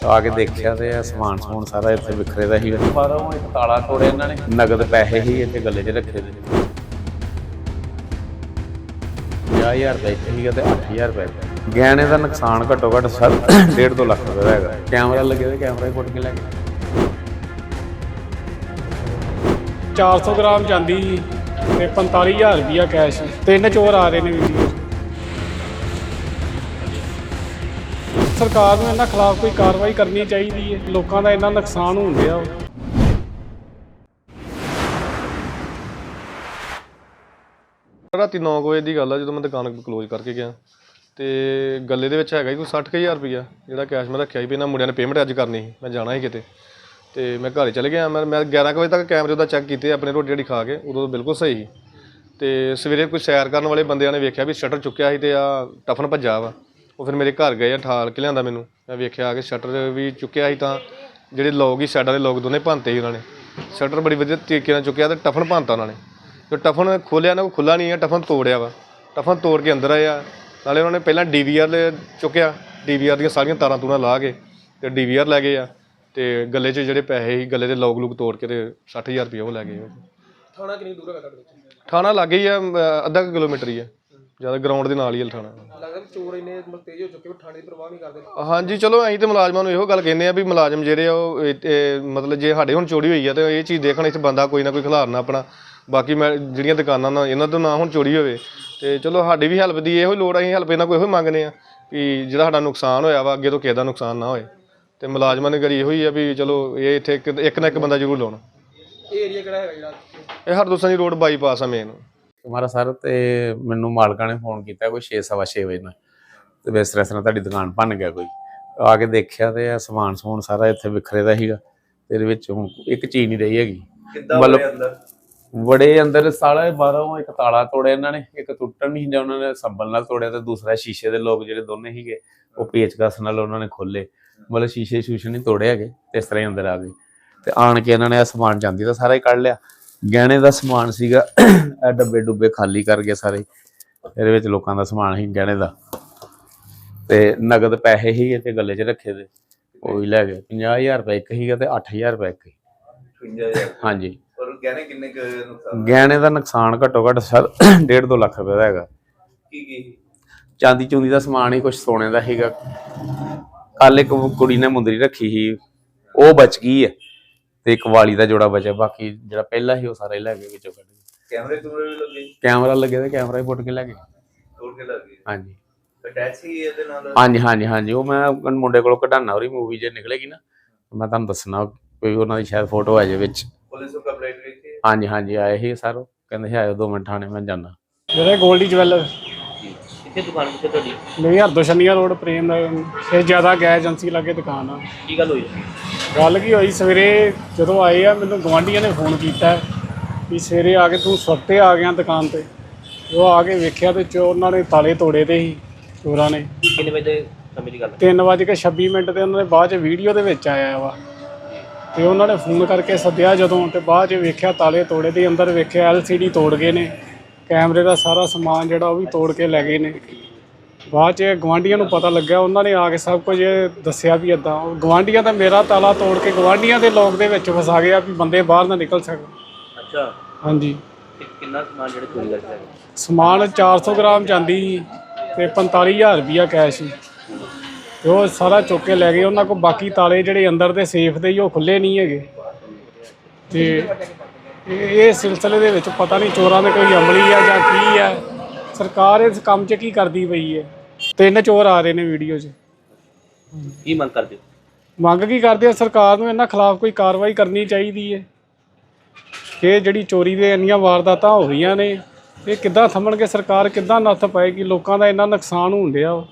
ਆ ਕੇ ਦੇਖਿਆ ਤੇ ਇਹ ਸਮਾਨ ਸਮੂਨ ਸਾਰਾ ਇੱਥੇ ਵਿਖਰੇ ਦਾ ਸੀ ਬਾਹਰੋਂ ਇੱਕ ਤਾਲਾ ਤੋੜਿਆ ਇਹਨਾਂ ਨੇ ਨਗਦ ਪੈਸੇ ਹੀ ਇੱਥੇ ਗੱਲੇ 'ਚ ਰੱਖੇ ਦੇ। 50000 ਰੁਪਏ ਸੀਗਾ ਤੇ 8000 ਰੁਪਏ ਗਹਿਣੇ ਦਾ ਨੁਕਸਾਨ ਘੱਟੋ ਘੱਟ ਸਰ 1.5 ਲੱਖ ਰੁਪਏ ਦਾ ਹੈਗਾ। ਕੈਮਰਾ ਲੱਗੇ ਤੇ ਕੈਮਰਾ ਹੀ ਕੇ ਲੈ ਗਏ 400 ਗ੍ਰਾਮ ਚਾਂਦੀ ਤੇ 45000 ਰੁਪਿਆ ਕੈਸ਼ ਤਿੰਨ ਚੋਰ ਆ ਰਹੇ ਨੇ ਵੀਡੀਓ। ਸਰਕਾਰ ਨੂੰ ਇਹਨਾਂ ਖਿਲਾਫ ਕੋਈ ਕਾਰਵਾਈ ਕਰਨੀ ਚਾਹੀਦੀ ਹੈ? ਲੋਕਾਂ ਦਾ ਇੰਨਾ ਨੁਕਸਾਨ ਹੋਣ ਡਿਆ ਵਾ। ਰਾਤੀ 9 ਵਜੇ ਦੀ ਗੱਲ ਆ, ਜਦੋਂ ਮੈਂ ਦੁਕਾਨ ਕਲੋਜ਼ ਕਰਕੇ ਗਿਆ। ਤੇ ਗੱਲੇ ਦੇ ਵਿੱਚ ਹੈਗਾ ਹੀ ਕੋਈ 60000 ਰੁਪਇਆ ਜਿਹੜਾ ਕੈਸ਼ ਮੈਂ ਰੱਖਿਆ ਸੀ ਵੀ ਇਹਨਾਂ ਮੁੰਡਿਆਂ ਨੇ ਪੇਮੈਂਟ ਅੱਜ ਕਰਨੀ ਸੀ, ਮੈਂ ਜਾਣਾ ਸੀ ਕਿਤੇ। ਤੇ ਮੈਂ ਘਰੇ ਚਲੇ ਗਿਆ, ਮੈਂ ਮੈਂ 11 ਕੁ ਵਜੇ ਤੱਕ ਕੈਮਰੇ ਉਹਦਾ ਚੈੱਕ ਕੀਤੇ, ਆਪਣੇ ਰੋਟੀ ਜਿਹੜੀ ਖਾ ਕੇ, ਉਦੋਂ ਬਿਲਕੁਲ ਸਹੀ ਸੀ। ਤੇ ਸਵੇਰੇ ਕੋਈ ਸੈਰ ਕਰਨ ਵਾਲੇ ਬੰਦਿਆਂ ਨੇ ਵੇਖਿਆ ਵੀ ਸ਼ਟਰ ਚੁੱਕਿਆ ਸੀ ਤੇ ਆ ਟਫਨ ਭੱਜਾ ਵਾ। ਉਹ ਫਿਰ ਮੇਰੇ ਘਰ ਗਏ ਆ ਠਾਲ ਕੇ ਲਿਆਂਦਾ ਮੈਨੂੰ। ਮੈਂ ਵੇਖਿਆ ਕਿ ਸ਼ਟਰ ਵੀ ਚੁੱਕਿਆ ਸੀ ਤਾਂ ਜਿਹੜੇ ਲੋਕ ਹੀ ਸਾਈਡਾਂ ਦੇ ਲੋਕ ਦੋਨੇ ਭੰਨਤੇ ਸੀ ਉਹਨਾਂ ਨੇ। ਸ਼ਟਰ ਬੜੀ ਵਧੀਆ ਤਰੀਕੇ ਨਾਲ ਚੁੱਕਿਆ ਤੇ ਟਫਨ ਭੰਨਤਾ ਉਹਨਾਂ ਨੇ। ਜੋ ਟਫਨ ਖੋਲਿਆ ਨਾ ਉਹ ਖੁੱਲਾ ਨਹੀਂ ਹੈ ਟਫਨ ਤੋੜਿਆ ਵਾ। ਟਫਨ ਤੋੜ ਕੇ ਅੰਦਰ ਆਇਆ ਨਾਲੇ ਉਹਨਾਂ ਨੇ ਪਹਿਲਾਂ ਡੀਵੀਆਰ ਚੁੱਕਿਆ। ਡੀਵੀਆਰ ਦੀਆਂ ਸਾਰੀਆਂ ਤਾਰਾਂ ਤੂਰਾਂ ਲਾ ਕੇ ਤੇ ਡੀਵੀਆਰ ਲੈ ਗਏ ਆ। ਤੇ ਗੱਲੇ 'ਚ ਜਿਹੜੇ ਪੈਸੇ ਸੀ ਗੱਲੇ ਦੇ ਲੋਕ ਲੂਕ ਤੋੜ ਕੇ ਤੇ 60000 ਰੁਪਏ ਉਹ ਲੈ ਗਏ ਥਾਣਾ ਕਿੰਨੀ ਦੂਰ ਹੈਗਾ ਤੁਹਾਡੇ ਥਾਣਾ ਲੱਗੇ ਹੀ ਆ ਅਮ, ਅੱਧਾ ਕੁ ਕਿਲੋਮੀਟਰ ਹੀ ਆ। ਜ਼ਿਆਦਾ ਗਰਾਊਂਡ ਦੇ ਨਾਲ ਹੀ ਥਾਣਾ ਲੱਗਦਾ ਵੀ ਚੋਰ ਇੰਨੇ ਮਤਲਬ ਤੇਜ਼ ਹੋ ਚੁੱਕੇ ਵੀ ਥਾਣੇ ਦੀ ਪਰਵਾਹ ਨਹੀਂ ਕਰਦੇ। ਹਾਂਜੀ ਚਲੋ ਅਸੀਂ ਤੇ ਮੁਲਾਜ਼ਮਾਂ ਨੂੰ ਇਹੋ ਗੱਲ ਕਹਿੰਦੇ ਆ ਵੀ ਮੁਲਾਜ਼ਮ ਜਿਹੜੇ ਆ ਉਹ ਇਹ- ਇਹ ਮਤਲਬ ਜੇ ਸਾਡੇ ਹੁਣ ਚੋਰੀ ਹੋਈ ਆ ਤੇ ਇਹ ਚੀਜ਼ ਦੇਖਣ ਇੱਥੇ ਬੰਦਾ ਕੋਈ ਨਾ ਕੋਈ ਖਿਲਾਰਨਾ ਆਪਣਾ। ਬਾਕੀ ਮੈਂ ਜਿਹੜੀਆਂ ਦੁਕਾਨਾਂ ਨਾਲ ਇਹਨਾਂ ਤੋਂ ਨਾ ਹੁਣ ਚੋਰੀ ਹੋਵੇ। ਤੇ ਚਲੋ ਸਾਡੀ ਵੀ ਹੈਲਪ ਦੀ ਇਹੋ ਹੀ ਲੋੜ ਆ, ਅਸੀਂ ਹੈਲਪ ਇਹਨਾਂ ਕੋਈ ਇਹੋ ਹੀ ਮੰਗਦੇ ਆ ਕਿ ਜਿਹੜਾ ਸਾਡਾ ਨੁਕਸਾਨ ਹੋਇਆ ਵਾ ਅੱਗੇ ਤੋਂ ਕਿਸੇ ਦਾ ਨੁਕਸਾਨ ਨਾ ਹੋਏ। ਤੇ ਮੁਲਾਜ਼ਮਾਂ ਨੇ ਕਰੀ ਇਹੋ ਹੀ ਆ ਵੀ ਚਲੋ ਇਹ ਇੱਥੇ ਇੱਕ ਇੱਕ ਨਾ ਇੱਕ ਬੰਦਾ ਜ਼ਰੂਰ ਲਾਉਣ। ਇਹ ਏਰੀਆ ਕਿਹੜਾ ਹੈਗਾ ਜਿਹੜਾ? ਇਹ ਹਰਦੋਸਾਂ ਦੀ ਰੋਡ ਬਾਈਪਾਸ ਆ ਮੇਨ ਤੁਹਾਡਾ ਸਰ ਤੇ ਮੈਨੂੰ ਮਾਲਕਾਂ ਨੇ ਫੋਨ ਕੀਤਾ ਕੋਈ 6:30 ਵਜੇ ਨਾਲ। ਤੇ ਵੀ ਇਸ ਤਰ੍ਹਾਂ ਤੁਹਾਡੀ ਦੁਕਾਨ ਭੰਨ ਗਿਆ ਕੋਈ। ਆ ਕੇ ਦੇਖਿਆ ਤੇ ਇਹ ਸਮਾਨ ਸਮੂਨ ਸਾਰਾ ਇੱਥੇ ਵਿਖਰੇ ਦਾ ਸੀਗਾ। ਤੇ ਇਹਦੇ ਵਿੱਚ ਹੁਣ ਇੱਕ ਚੀਜ਼ ਨਹੀਂ ਰਹੀ ਹੈਗੀ। ਕਿੱਦਾਂ ਮਤਲਬ- ਬੜੇ ਅੰਦਰ? ਬੜੇ ਅੰਦਰ ਸਾਲਾ ਬਾਹਰੋਂ ਇੱਕ ਤਾਲਾ ਤੋੜਿਆ ਇਹਨਾਂ ਨੇ ਇੱਕ ਟੁੱਟਣ ਨਹੀਂ ਦਿਆ ਉਹਨਾਂ ਨੇ ਸੰਭਲ ਨਾਲ ਤੋੜਿਆ ਤੇ ਦੂਸਰਾ ਸ਼ੀਸ਼ੇ ਦੇ ਲੋਕ ਜਿਹੜੇ ਦੋਨੇ ਸੀਗੇ ਉਹ ਪੇਚਕਸ ਨਾਲ ਉਹਨਾਂ ਨੇ ਖੋਲੇ ਮਤਲਬ ਸ਼ੀਸ਼ੇ ਸ਼ੂਸ਼ੇ ਨਹੀਂ ਤੋੜੇ ਹੈਗੇ ਤੇ ਇਸ ਤਰ੍ਹਾਂ ਹੀ ਅੰਦਰ ਆ ਗਏ। ਤੇ ਆਣ ਕੇ ਇਹਨਾਂ ਨੇ ਇਹ ਸਮਾਨ ਜਾਂਦੀ ਦਾ ਸਾਰਾ ਹੀ ਕੱਢ ਲਿਆ। ਗਹਿਣੇ ਦਾ ਸਮਾਨ ਸੀਗਾ ਇਹ ਡੱਬੇ ਡੁੱਬੇ ਖਾਲੀ ਕਰ ਗਏ ਸਾਰੇ। ਇਹਦੇ ਵਿੱਚ ਲੋਕਾਂ ਦਾ ਸਮਾਨ ਸੀ ਗਹਿਣੇ ਦਾ। ਤੇ ਨਗਦ ਪੈਸੇ ਹੀ ਤੇ ਗੱਲੇ 'ਚ ਰੱਖੇ ਦੇ। ਉਹ ਲੈ ਗਏ। 50000 ਰੁਪਏ ਇੱਕ ਸੀਗਾ ਤੇ 8000 ਰੁਪਏ ਇੱਕ ਸੀ। 55000 ਹਾਂਜੀ। ਔਰ ਗਹਿਣੇ ਕਿੰਨੇ ਕੁ ਨੁਕਸਾਨ ਗਹਿਣੇ ਦਾ ਨੁਕਸਾਨ ਘੱਟੋ ਘੱਟ ਸਰ 1.5 ਤੋਂ ਲੱਖ ਰੁਪਏ ਦਾ ਹੈਗਾ। ਕੀ ਕੀ? ਚਾਂਦੀ ਚੁੰਦੀ ਦਾ ਸਮਾਨ ਹੀ ਕੁਝ ਸੋਨੇ ਦਾ ਸੀਗਾ। ਕੱਲ ਇੱਕ ਕੁੜੀ ਨੇ ਮੁੰਦਰੀ ਰੱਖੀ ਸੀ। ਉਹ ਬਚ ਗਈ ਹੈ। ਤੇ ਇੱਕ ਵਾਲੀ ਦਾ ਜੋੜਾ ਬਚਿਆ ਬਾਕੀ ਜਿਹੜਾ ਪਹਿਲਾ ਸੀ ਉਹ ਸਾਰਾ ਹੀ ਲੈ ਗਏ ਵਿੱਚੋਂ ਕੱਢ ਕੇ। ਕੈਮਰੇ ਕੂਮਰੇ ਵੀ ਲੱਗੇ? ਕੈਮਰਾ ਲੱਗੇ ਤੇ ਕੈਮਰਾ ਹੀ ਪੁੱਟ ਕੇ ਲੈ ਗਏ। ਤੋੜ ਕੇ ਲੱਗੇ। ਹਾਂਜੀ। ਅਟੈਚ ਇਹਦੇ ਨਾਲ? ਹਾਂਜੀ ਹਾਂਜੀ ਹਾਂਜੀ ਉਹ ਮੈਂ ਮੁੰਡੇ ਕੋਲੋਂ ਕਢਾਣਾ ਉਹਦੀ ਮੂਵੀ ਜੇ ਨਿਕਲੇਗੀ ਨਾ ਮੈਂ ਤੁਹਾਨੂੰ ਦੱਸਣਾ ਕੋਈ ਉਹਨਾਂ ਦੀ ਸ਼ਾਇਦ ਫੋਟੋ ਆ ਜਾਏ ਵਿੱਚ। ਪੁਲਿਸ ਨੂੰ ਕੰਪਲੇਂਟ ਕੀਤੀ ਹਾਂਜੀ ਹਾਂਜੀ ਆਏ ਸੀ ਸਰ ਕਹਿੰਦੇ ਸੀ ਆਇਓ 2 ਮਿੰਟ ਥਾਣੇ ਮੈਂ ਜਾਣਾ ਜਿਹੜੇ ਗੋਲਡੀ ਜਵੈਲਰ ਕਿੱਥੇ ਦੁਕਾਨ ਕਿੱਥੇ ਤੁਹਾਡੀ? ਮੇਰੀ ਹਰਦੋਸ਼ਨੀਆ ਰੋਡ ਪ੍ਰੇਮ ਇਹ ਜ਼ਿਆਦਾ ਗੈਸ ਏਜੰਸੀ ਲੱਗੇ ਦੁਕਾਨ ਆ। ਕੀ ਗੱਲ ਹੋਈ? ਗੱਲ ਕੀ ਹੋਈ ਸਵੇਰੇ ਜਦੋਂ ਆਏ ਆ ਮੈਨੂੰ ਗਵਾਂਢੀਆਂ ਨੇ ਫੋਨ ਕੀਤਾ ਵੀ ਸਵੇਰੇ ਆ ਕੇ ਤੂੰ ਸੁੱਤੇ ਆ ਗਿਆ ਦੁਕਾਨ ਤੇ। ਉਹ ਆ ਕੇ ਵੇਖਿਆ ਤੇ ਚੋਰ ਉਹਨਾਂ ਨੇ ਤਾਲੇ ਤੋੜੇ ਤੇ ਸੀ ਚੋਰਾਂ ਨੇ। ਕਿੰਨੇ ਵਜੇ ਦੇ ਸਮੇਂ ਦੀ ਗੱਲ ਹੈ? 3:26 ਮਿੰਟ ਤੇ ਉਹਨਾਂ ਦੇ ਬਾਅਦ ਚ ਵੀਡੀਓ ਦੇ ਵਿੱਚ ਆਇਆ ਵਾ। ਤੇ ਉਹਨਾਂ ਨੇ ਫੋਨ ਕਰਕੇ ਸੱਦਿਆ ਜਦੋਂ ਤੇ ਬਾਅਦ ਚ ਵੇਖਿਆ ਤਾਲੇ ਤੋੜੇ ਤੇ ਅੰਦਰ ਵੇਖਿਆ LCD ਤੋੜ ਗਏ ਨੇ। ਕੈਮਰੇ ਦਾ ਸਾਰਾ ਸਮਾਨ ਜਿਹੜਾ ਉਹ ਵੀ ਤੋੜ ਕੇ ਲੈ ਗਏ ਨੇ। ਬਾਅਦ ਚ ਗਵਾਂਢੀਆਂ ਨੂੰ ਪਤਾ ਲੱਗਿਆ ਉਹਨਾਂ ਨੇ ਆ ਕੇ ਸਭ ਕੁਝ ਦੱਸਿਆ ਵੀ ਇਦਾਂ ਗਵਾਂਢੀਆਂ ਤਾਂ ਮੇਰਾ ਤਾਲਾ ਤੋੜ ਕੇ ਗਵਾਂਢੀਆਂ ਦੇ ਲੋਕ ਦੇ ਵਿੱਚ ਫਸਾ ਗਿਆ ਵੀ ਬੰਦੇ ਬਾਹਰ ਨਾ ਨਿਕਲ ਸਕਣ। ਅੱਛਾ। ਹਾਂਜੀ। ਤੇ ਕਿੰਨਾ ਸਮਾਨ ਜਿਹੜੇ ਚੋਰੀ ਕਰਕੇ ਲੈ ਗਏ? ਸਮਾਨ 400 ਗ੍ਰਾਮ ਚਾਂਦੀ ਤੇ 45000 ਰੁਪਿਆ ਕੈਸ਼ ਸੀ। ਤੇ ਉਹ ਸਾਰਾ ਚੁੱਕ ਕੇ ਲੈ ਗਏ। ਉਹਨਾਂ ਕੋਲ ਬਾਕੀ ਤਾਲੇ ਜਿਹੜੇ ਅੰਦਰ ਦੇ ਸੇਫ ਦੇ ਹੀ ਉਹ ਖੁੱਲੇ ਨਹੀਂ ਹੈਗੇ। ਤੇ ਇਹ ਸਿਲਸਿਲੇ ਦੇ ਵਿੱਚ ਪਤਾ ਨਹੀਂ ਚੋਰਾਂ ਦੇ ਕੋਈ ਅਮਲੀ ਆ ਜਾਂ ਕੀ ਆ। ਸਰਕਾਰ ਇਸ ਕੰਮ 'ਚ ਕੀ ਕਰਦੀ ਪਈ ਹੈ? ਤਿੰਨ ਚੋਰ ਆ ਰਹੇ ਨੇ ਵੀਡੀਓ 'ਚ। ਕੀ ਮੰਗ ਕਰਦੇ ਹੋ? ਮੰਗ ਕੀ ਕਰਦੇ ਆ? ਸਰਕਾਰ ਨੂੰ ਇਹਨਾਂ ਖਿਲਾਫ ਕੋਈ ਕਾਰਵਾਈ ਕਰਨੀ ਚਾਹੀਦੀ ਹੈ। ਕਿ ਜਿਹੜੀ ਚੋਰੀ ਦੇ ਇੰਨੀਆਂ ਵਾਰਦਾਤਾਂ ਹੋ ਰਹੀਆਂ ਨੇ ਇਹ ਕਿੱਦਾਂ ਥੰਮਣਗੇ? ਸਰਕਾਰ ਕਿੱਦਾਂ ਨੱਥ ਪਾਏਗੀ? ਲੋਕਾਂ ਦਾ ਇੰਨਾ ਨੁਕਸਾਨ ਹੋਣ ਡਿਆ ਵਾ।